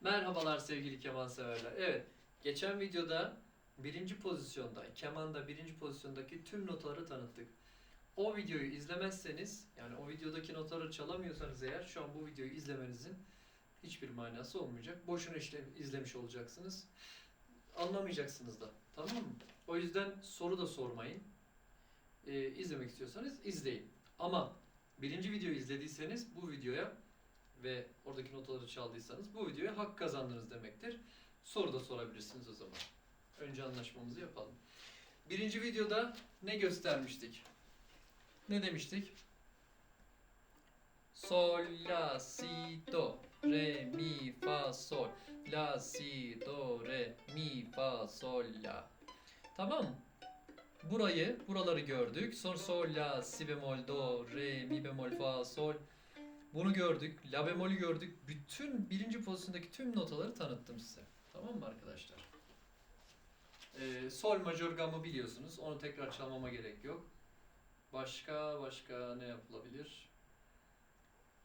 Merhabalar sevgili keman severler. Evet, geçen videoda birinci pozisyonda, kemanda birinci pozisyondaki tüm notaları tanıttık. O videoyu izlemezseniz, yani o videodaki notaları çalamıyorsanız eğer şu an bu videoyu izlemenizin hiçbir manası olmayacak. Boşuna işte izlemiş olacaksınız. Anlamayacaksınız da. Tamam mı? O yüzden soru da sormayın. Ee, izlemek istiyorsanız izleyin. Ama birinci videoyu izlediyseniz bu videoya ve oradaki notaları çaldıysanız bu videoya hak kazandınız demektir. Soru da sorabilirsiniz o zaman. Önce anlaşmamızı yapalım. Birinci videoda ne göstermiştik? Ne demiştik? Sol, la, si, do, re, mi, fa, sol. La, si, do, re, mi, fa, sol, la. Tamam? Burayı, buraları gördük. Sonra sol, la, si bemol, do, re, mi bemol, fa, sol. Bunu gördük. La bemolü gördük. Bütün birinci pozisyondaki tüm notaları tanıttım size. Tamam mı arkadaşlar? Ee, sol majör gamı biliyorsunuz. Onu tekrar çalmama gerek yok. Başka başka ne yapılabilir?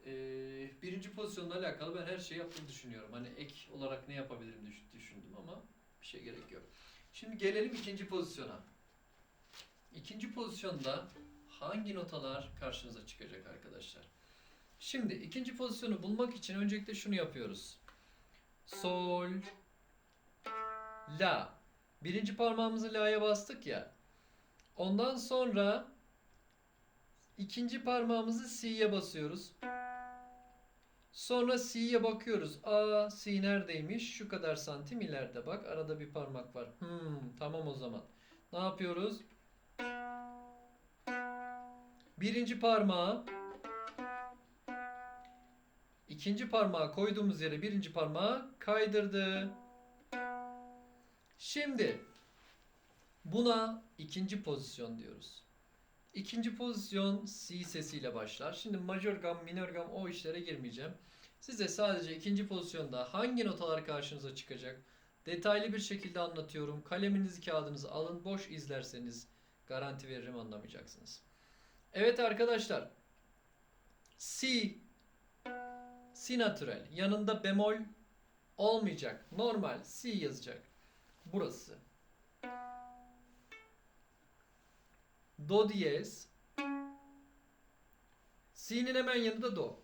Ee, birinci pozisyonla alakalı ben her şeyi yaptığımı düşünüyorum. Hani ek olarak ne yapabilirim düş- düşündüm ama bir şey gerek yok. Şimdi gelelim ikinci pozisyona. İkinci pozisyonda hangi notalar karşınıza çıkacak arkadaşlar? Şimdi ikinci pozisyonu bulmak için öncelikle şunu yapıyoruz. Sol, la. Birinci parmağımızı la'ya bastık ya. Ondan sonra ikinci parmağımızı si'ye basıyoruz. Sonra si'ye bakıyoruz. Aa si neredeymiş? Şu kadar santim ileride bak. Arada bir parmak var. Hmm, tamam o zaman. Ne yapıyoruz? Birinci parmağı İkinci parmağı koyduğumuz yere birinci parmağı kaydırdı. Şimdi buna ikinci pozisyon diyoruz. İkinci pozisyon C sesiyle başlar. Şimdi majör gam, minör gam o işlere girmeyeceğim. Size sadece ikinci pozisyonda hangi notalar karşınıza çıkacak detaylı bir şekilde anlatıyorum. Kaleminizi kağıdınızı alın. Boş izlerseniz garanti veririm anlamayacaksınız. Evet arkadaşlar. C Si natürel. Yanında bemol olmayacak. Normal si yazacak. Burası. Do diyez. Si'nin hemen yanında do.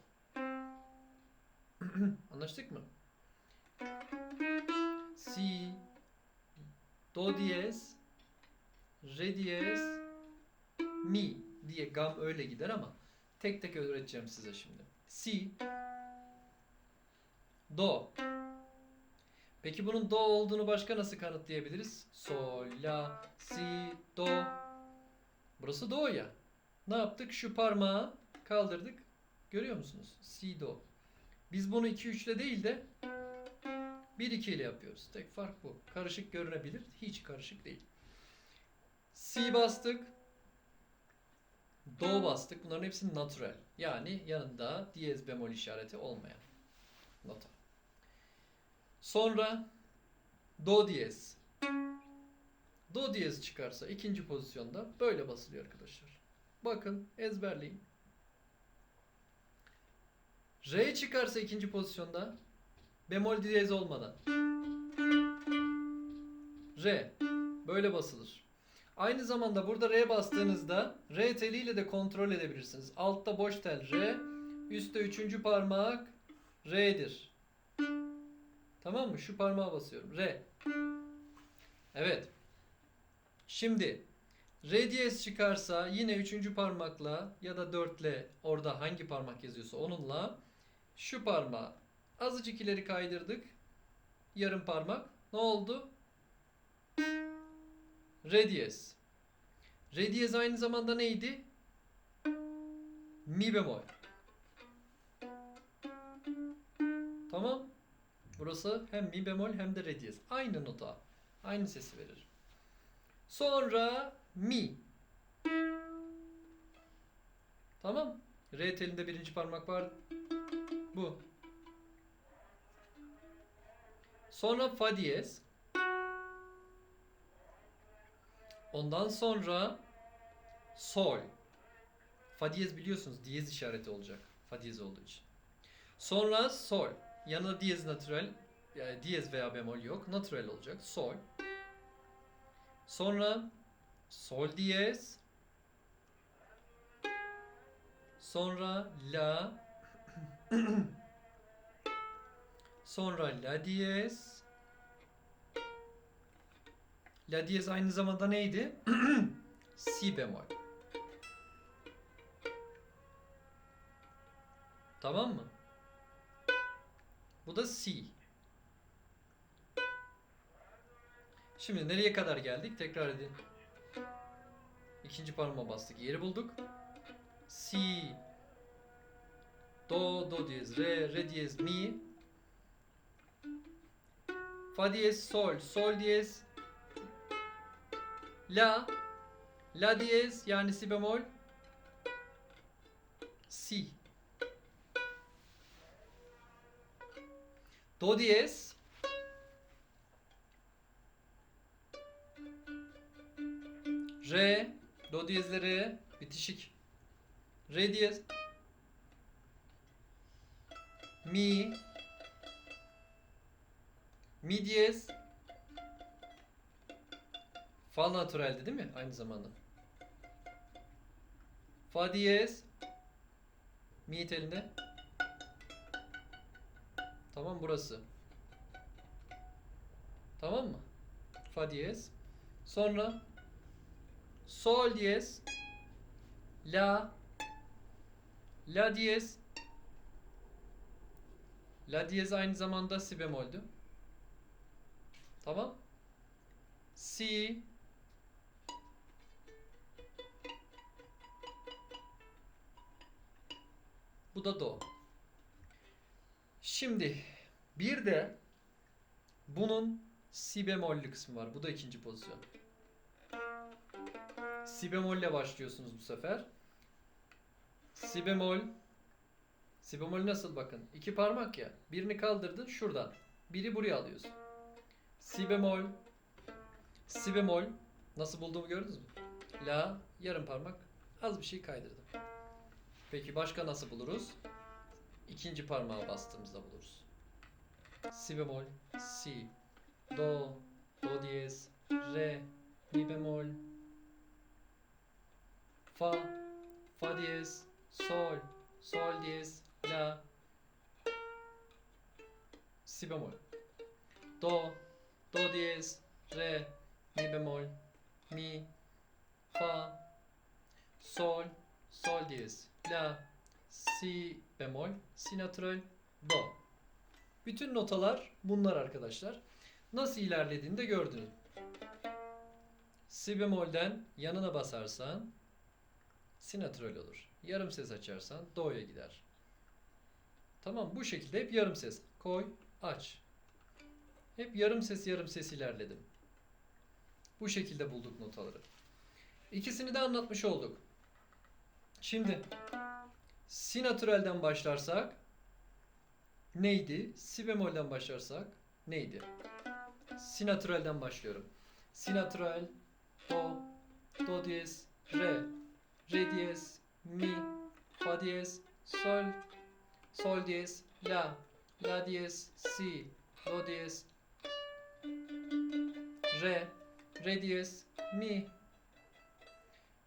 Anlaştık mı? Si, do diyez, re diyez, mi diye gam öyle gider ama tek tek öğreteceğim size şimdi. Si, Do. Peki bunun do olduğunu başka nasıl kanıtlayabiliriz? Sol, la, si, do. Burası do ya. Ne yaptık? Şu parmağı kaldırdık. Görüyor musunuz? Si, do. Biz bunu 2-3 ile değil de 1-2 ile yapıyoruz. Tek fark bu. Karışık görünebilir. Hiç karışık değil. Si bastık. Do bastık. Bunların hepsi natural. Yani yanında diyez bemol işareti olmayan nota. Sonra do diyez. Do diyez çıkarsa ikinci pozisyonda böyle basılıyor arkadaşlar. Bakın ezberleyin. Re çıkarsa ikinci pozisyonda bemol diyez olmadan. Re böyle basılır. Aynı zamanda burada re bastığınızda re teliyle de kontrol edebilirsiniz. Altta boş tel re, üstte üçüncü parmak re'dir. Tamam mı? Şu parmağa basıyorum. Re. Evet. Şimdi re diyez çıkarsa yine üçüncü parmakla ya da dörtle orada hangi parmak yazıyorsa onunla şu parmağı azıcık ileri kaydırdık. Yarım parmak. Ne oldu? Re diyez. Re diyez aynı zamanda neydi? Mi bemol. Tamam. Burası hem mi bemol hem de re diyez. Aynı nota. Aynı sesi verir. Sonra mi. Tamam. Re telinde birinci parmak var. Bu. Sonra fa diyez. Ondan sonra sol. Fa diyez biliyorsunuz diyez işareti olacak. Fa diyez olduğu için. Sonra sol. Yanına diyez natürel Yani diyez veya bemol yok. Natural olacak. Sol. Sonra sol diyez. Sonra la. Sonra la diyez. La diyez aynı zamanda neydi? si bemol. Tamam mı? Bu da si. Şimdi nereye kadar geldik? Tekrar edin. İkinci parmağa bastık. Yeri bulduk. Si. Do, do diyez, re, re diyez, mi. Fa diyez, sol, sol diyez. La. La diyez yani si bemol. Si. Do diyez. Re, do diyezleri bitişik. Re diyez. Mi. Mi diyez. Fa naturaldi değil mi? Aynı zamanda. Fa diyez. Mi telinde. Tamam burası. Tamam mı? Fa diyez. Sonra sol diyez. La. La diyez. La diyez aynı zamanda si bemoldü. Tamam. Si. Bu da do. Şimdi bir de bunun si bemollü kısmı var. Bu da ikinci pozisyon. Si bemolle başlıyorsunuz bu sefer. Si bemol. Si bemol nasıl bakın? İki parmak ya. Birini kaldırdın şuradan. Biri buraya alıyorsun. Si bemol. Si bemol. Nasıl bulduğumu gördünüz mü? La yarım parmak. Az bir şey kaydırdım. Peki başka nasıl buluruz? İkinci parmağa bastığımızda buluruz. Si bemol, si, do, do diyez, re, mi bemol, fa, fa diyez, sol, sol diyez, la, si bemol, do, do diyez, re, mi bemol, mi, fa, sol, sol diyez, la, si bemol, si natural, do. Bütün notalar bunlar arkadaşlar. Nasıl ilerlediğini de gördünüz. Si bemolden yanına basarsan si natural olur. Yarım ses açarsan do'ya gider. Tamam bu şekilde hep yarım ses. Koy, aç. Hep yarım ses yarım ses ilerledim. Bu şekilde bulduk notaları. İkisini de anlatmış olduk. Şimdi Si natürelden başlarsak neydi? Si bemolden başlarsak neydi? Si natürelden başlıyorum. Si natürel, do, do diyez, re, re diyez, mi, fa diyez, sol, sol diyez, la, la diyez, si, do diyez, re, re diyez, mi,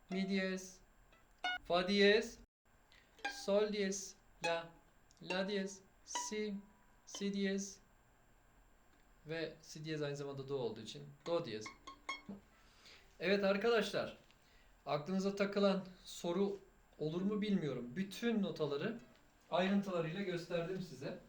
mi diyez, fa diyez, sol diyez, la, la diyez, si, si diyez ve si diyez aynı zamanda do olduğu için do diyez. Evet arkadaşlar, aklınıza takılan soru olur mu bilmiyorum. Bütün notaları ayrıntılarıyla gösterdim size.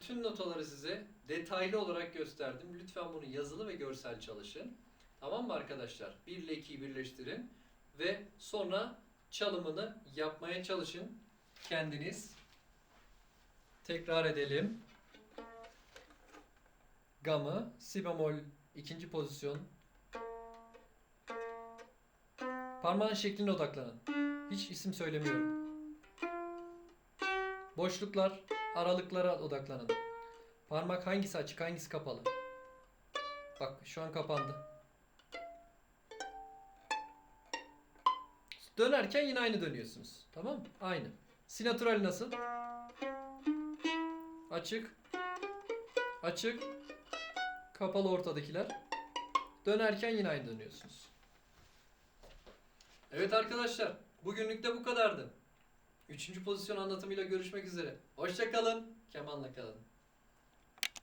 Tüm notaları size detaylı olarak gösterdim. Lütfen bunu yazılı ve görsel çalışın. Tamam mı arkadaşlar? 1 ile 2'yi birleştirin ve sonra çalımını yapmaya çalışın kendiniz. Tekrar edelim. Gamı, si bemol ikinci pozisyon. Parmağın şekline odaklanın. Hiç isim söylemiyorum. Boşluklar, aralıklara odaklanın. Parmak hangisi açık, hangisi kapalı? Bak şu an kapandı. Dönerken yine aynı dönüyorsunuz. Tamam mı? Aynı. Si natural nasıl? Açık. açık, kapalı ortadakiler. Dönerken yine aynı dönüyorsunuz. Evet arkadaşlar, bugünlük de bu kadardı. Üçüncü pozisyon anlatımıyla görüşmek üzere. Hoşça kalın, kemanla kalın.